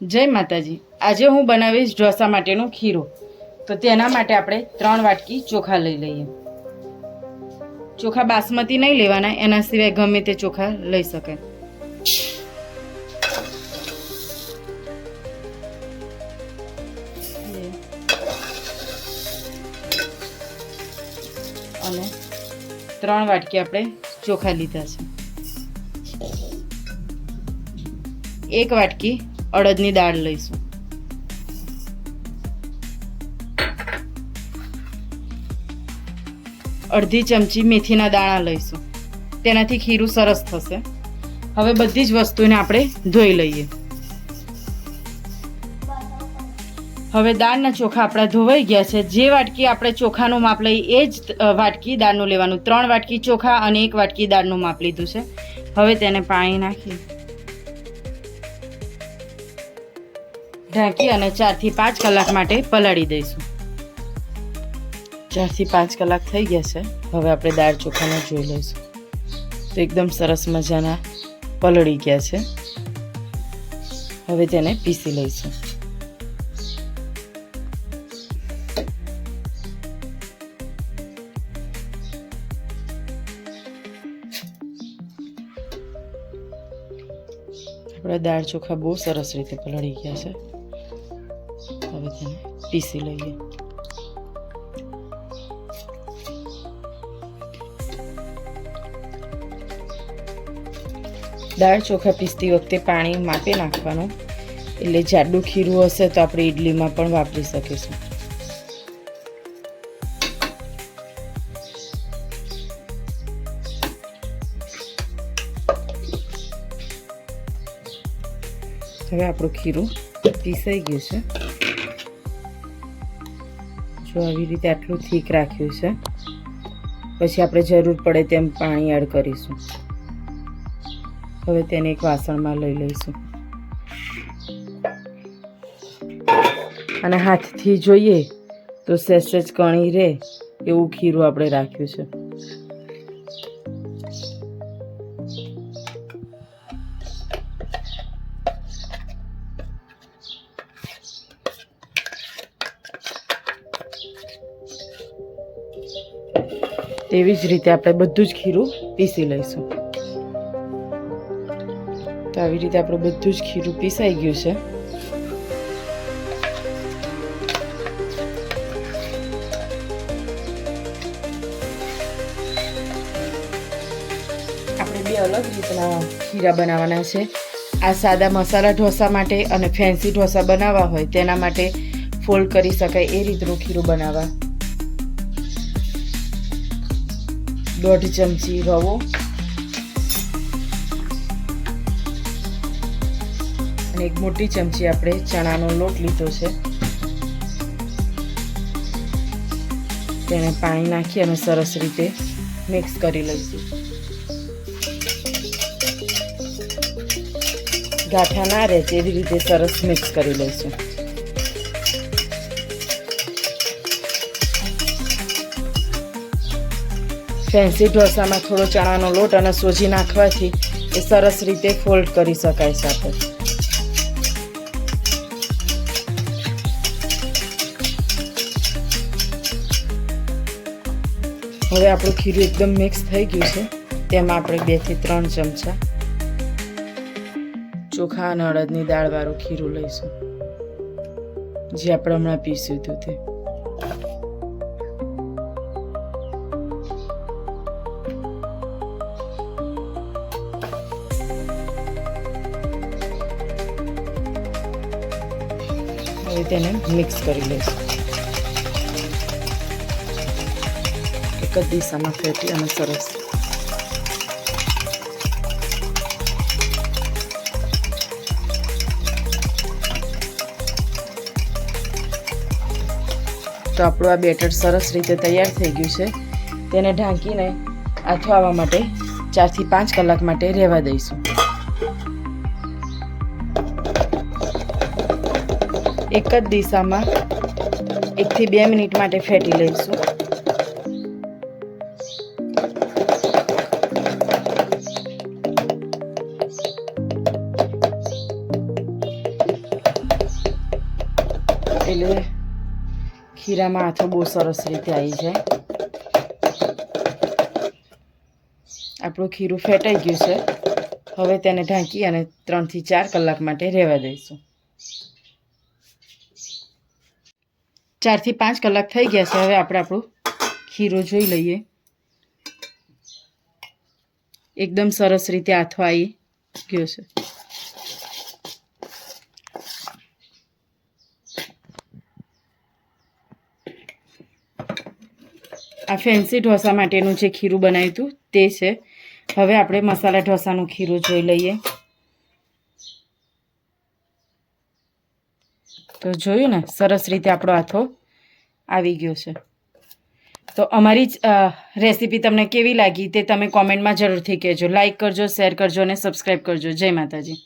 જય માતાજી. આજે હું બનાવીશ ઢોસા માટેનું ખીરો. તો તેના માટે આપણે ત્રણ વાટકી ચોખા લઈ લઈએ. ચોખા બાસમતી નહીં લેવાના, એના સિવાય ગમે તે ચોખા લઈ શકાય અને ત્રણ વાટકી આપણે ચોખા લીધા છે. એક વાટકી અડદની દાળ લઈશું. અડધી ચમચી મેથીના દાણા લઈશું. તેનાથી ખીરું સરસ થશે. હવે બધી જ વસ્તુને આપણે ધોઈ લઈએ. હવે દાળના ચોખા આપણા ધોવાઈ ગયા છે. જે વાટકી આપણે ચોખાનું માપ લઈ એ જ વાટકી દાળનું લેવાનું. ત્રણ વાટકી ચોખા અને એક વાટકી દાળનું માપ લીધું છે. હવે તેને પાણી નાખી ઢાંકી અને ચારથી પાંચ કલાક માટે પલાળી દઈશું. ચારથી પાંચ કલાક થઈ ગયા છે. હવે આપણે દાળ ચોખાને જોઈ લઈશું. તો એકદમ સરસ મજાના પલળી ગયા છે. હવે તેને પીસી લઈશું. આપણા દાળ ચોખા બહુ સરસ રીતે પલળી ગયા છે. હવે તેને પીસી લઈએ. દાળ ચોખા પીસતી વખતે પાણી માપે નાખવાનું. એટલે જાડું ખીરું હશે તો આપણે ઇડલીમાં પણ વાપરી શકીશું. હવે આપણું ખીરું પીસાઈ ગયું છે. જો આવી રીતે આટલું થીક રાખ્યું છે. પછી આપણે જરૂર પડે તેમ પાણી એડ કરીશું. હવે તેને એક વાસણમાં લઈ લઈશું. અને હાથથી જોઈએ તો સહેજ કણી રહે એવું ખીરું આપણે રાખ્યું છે. તેવી જ રીતે આપણે બધું જ ખીરું પીસી લઈશું. તો આવી રીતે આપણું બધું જ ખીરું પીસાઈ ગયું છે. આપણે બે અલગ રીતના ખીરા બનાવવાના છે. આ સાદા મસાલા ઢોસા માટે અને ફેન્સી ઢોસા બનાવવા હોય તેના માટે ફોલ્ડ કરી શકાય એ રીતનું ખીરું બનાવવા. દોઢ ચમચી રવો. અને એક મોટી ચમચી આપણે ચણાનો લોટ લીધો છે. તેને પાણી નાખી અને સરસ રીતે મિક્સ કરી લઈશું. ગાંઠા ના રહે તેવી રીતે સરસ મિક્સ કરી લઈશું. ફેન્સી ઢોસામાં થોડો ચણાનો લોટ અને સોજી નાખવાથી એ સરસ રીતે ફોલ્ડ કરી શકાય સાથે. હવે આપણું ખીરું એકદમ મિક્સ થઈ ગયું છે. તેમાં આપણે બેથી ત્રણ ચમચા ચોખા અને અડદની દાળવાળું ખીરું લઈશું. જે આપણે હમણાં પીસ્યું હતું તે. હવે તેને મિક્સ કરી લઈશું. એક જ દિશામાં ફેટી અને સરસ. તો આપણું આ બેટર સરસ રીતે તૈયાર થઈ ગયું છે. તેને ઢાંકીને આથવાવા માટે ચારથી પાંચ કલાક માટે રહેવા દઈશું. એક જ દિશામાં એકથી બે મિનિટ માટે ફેટી લઈશું. એટલે ખીરામાં આથો બહુ સરસ રીતે આવી જાય. આપણું ખીરું ફેટાઈ ગયું છે. હવે તેને ઢાંકી અને ત્રણથી ચાર કલાક માટે રહેવા દઈશું. ચારથી પાંચ કલાક થઈ ગયા છે. હવે આપણે આપણું ખીરું જોઈ લઈએ. એકદમ સરસ રીતે આથો આવી ગયો છે. આ ફેન્સી ઢોસા માટેનું જે ખીરું બનાવ્યું હતું તે છે. હવે આપણે મસાલા ઢોસાનું ખીરું જોઈ લઈએ. તો જોયું ને, સરસ રીતે આપણો આથો આવી ગયો છે. તો અમારી જ રેસીપી તમને કેવી લાગી તે તમે કોમેન્ટમાં જરૂરથી કહેજો. લાઇક કરજો, શેર કરજો અને સબસ્ક્રાઈબ કરજો. જય માતાજી.